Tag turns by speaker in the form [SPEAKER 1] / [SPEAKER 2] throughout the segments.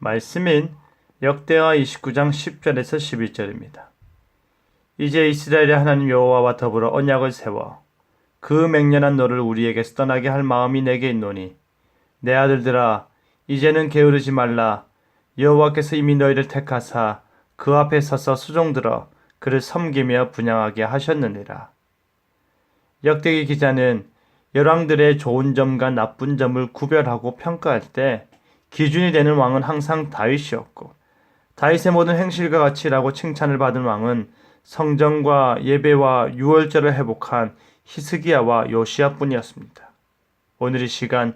[SPEAKER 1] 말씀인 역대하 29장 10절에서 11절입니다. 이제 이스라엘의 하나님 여호와와 더불어 언약을 세워 그 맹렬한 너를 우리에게서 떠나게 할 마음이 내게 있노니 내 아들들아 이제는 게으르지 말라 여호와께서 이미 너희를 택하사 그 앞에 서서 수종들어 그를 섬기며 분양하게 하셨느니라. 역대기 기자는 열왕들의 좋은 점과 나쁜 점을 구별하고 평가할 때 기준이 되는 왕은 항상 다윗이었고 다윗의 모든 행실과 가치라고 칭찬을 받은 왕은 성전과 예배와 유월절을 회복한 히스기야와 요시아뿐이었습니다. 오늘 이 시간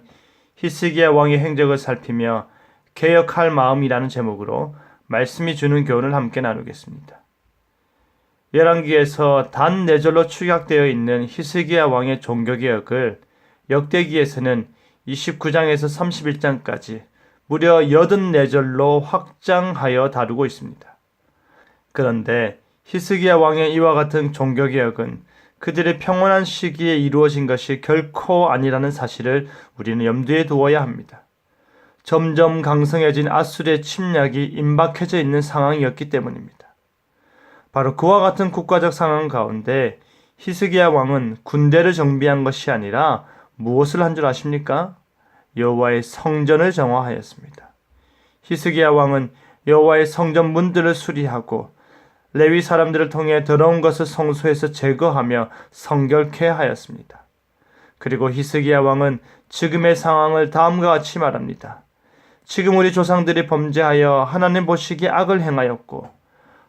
[SPEAKER 1] 히스기야 왕의 행적을 살피며 개혁할 마음이라는 제목으로 말씀이 주는 교훈을 함께 나누겠습니다. 열왕기에서 단 네 절로 축약되어 있는 히스기야 왕의 종교 개혁을 역대기에서는 29장에서 31장까지 무려 84절로 확장하여 다루고 있습니다. 그런데 히스기야 왕의 이와 같은 종교개혁은 그들의 평온한 시기에 이루어진 것이 결코 아니라는 사실을 우리는 염두에 두어야 합니다. 점점 강성해진 아수르의 침략이 임박해져 있는 상황이었기 때문입니다. 바로 그와 같은 국가적 상황 가운데 히스기야 왕은 군대를 정비한 것이 아니라 무엇을 한 줄 아십니까? 여호와의 성전을 정화하였습니다. 히스기야 왕은 여호와의 성전 문들을 수리하고 레위 사람들을 통해 더러운 것을 성소에서 제거하며 성결케 하였습니다. 그리고 히스기야 왕은 지금의 상황을 다음과 같이 말합니다. 지금 우리 조상들이 범죄하여 하나님 보시기에 악을 행하였고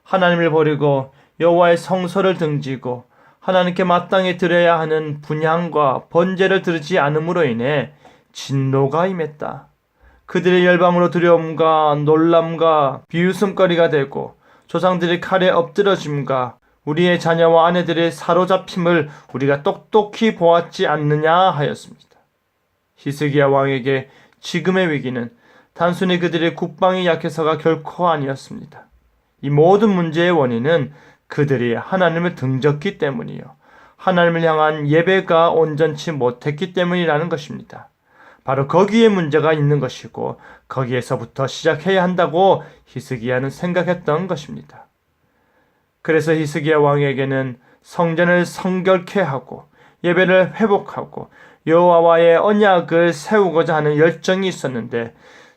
[SPEAKER 1] 하나님을 버리고 여호와의 성소를 등지고 하나님께 마땅히 드려야 하는 분향과 번제를 드리지 않음으로 인해 진노가 임했다. 그들의 열방으로 두려움과 놀람과 비웃음거리가 되고 조상들이 칼에 엎드러짐과 우리의 자녀와 아내들의 사로잡힘을 우리가 똑똑히 보았지 않느냐 하였습니다. 히스기야 왕에게 지금의 위기는 단순히 그들의 국방이 약해서가 결코 아니었습니다. 이 모든 문제의 원인은 그들이 하나님을 등졌기 때문이요. 하나님을 향한 예배가 온전치 못했기 때문이라는 것입니다. 바로 거기에 문제가 있는 것이고 거기에서부터 시작해야 한다고 히스기야는 생각했던 것입니다. 그래서 히스기야 왕에게는 성전을 성결케 하고 예배를 회복하고 여호와와의 언약을 세우고자 하는 열정이 있었는데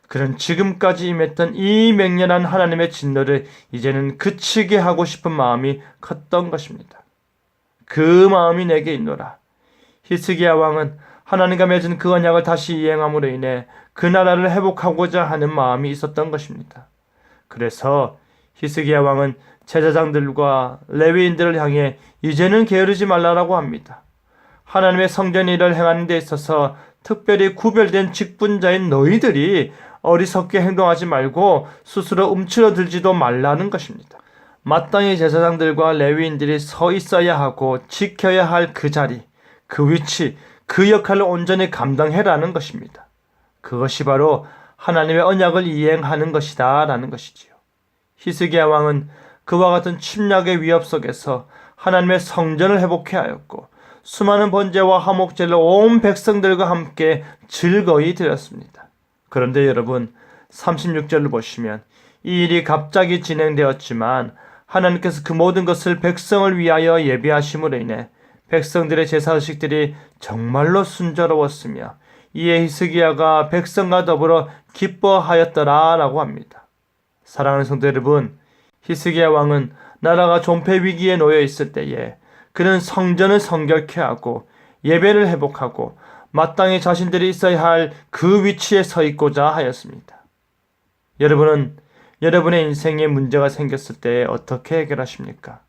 [SPEAKER 1] 그는 지금까지 임했던 이 맹렬한 하나님의 진노를 이제는 그치게 하고 싶은 마음이 컸던 것입니다. 그 마음이 내게 있노라. 히스기야 왕은 하나님과 맺은 그 언약을 다시 이행함으로 인해 그 나라를 회복하고자 하는 마음이 있었던 것입니다. 그래서 히스기야 왕은 제사장들과 레위인들을 향해 이제는 게으르지 말라라고 합니다. 하나님의 성전 일을 행하는 데 있어서 특별히 구별된 직분자인 너희들이 어리석게 행동하지 말고 스스로 움츠러들지도 말라는 것입니다. 마땅히 제사장들과 레위인들이 서 있어야 하고 지켜야 할 그 자리, 그 위치, 그 역할을 온전히 감당해라는 것입니다. 그것이 바로 하나님의 언약을 이행하는 것이다 라는 것이지요. 히스기야 왕은 그와 같은 침략의 위협 속에서 하나님의 성전을 회복해 하였고 수많은 번제와 화목제를 온 백성들과 함께 즐거이 드렸습니다. 그런데 여러분 36절을 보시면 이 일이 갑자기 진행되었지만 하나님께서 그 모든 것을 백성을 위하여 예비하심으로 인해 백성들의 제사의식들이 정말로 순조로웠으며 이에 히스기야가 백성과 더불어 기뻐하였더라라고 합니다. 사랑하는 성도 여러분, 히스기야 왕은 나라가 존폐 위기에 놓여 있을 때에 그는 성전을 성결케 하고 예배를 회복하고 마땅히 자신들이 있어야 할 그 위치에 서 있고자 하였습니다. 여러분은 여러분의 인생에 문제가 생겼을 때 어떻게 해결하십니까?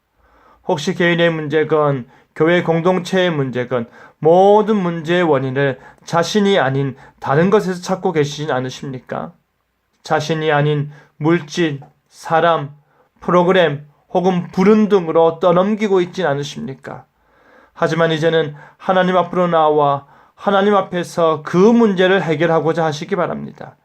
[SPEAKER 1] 혹시 개인의 문제건 교회 공동체의 문제건 모든 문제의 원인을 자신이 아닌 다른 것에서 찾고 계시진 않으십니까? 자신이 아닌 물질, 사람, 프로그램 혹은 불운 등으로 떠넘기고 있진 않으십니까? 하지만 이제는 하나님 앞으로 나와 하나님 앞에서 그 문제를 해결하고자 하시기 바랍니다.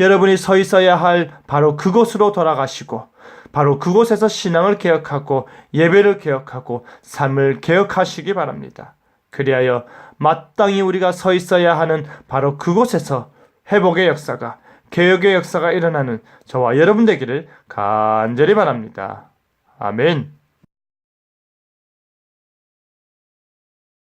[SPEAKER 1] 여러분이 서 있어야 할 바로 그곳으로 돌아가시고 바로 그곳에서 신앙을 개혁하고 예배를 개혁하고 삶을 개혁하시기 바랍니다. 그리하여 마땅히 우리가 서 있어야 하는 바로 그곳에서 회복의 역사가 개혁의 역사가 일어나는 저와 여러분 되기를 간절히 바랍니다. 아멘.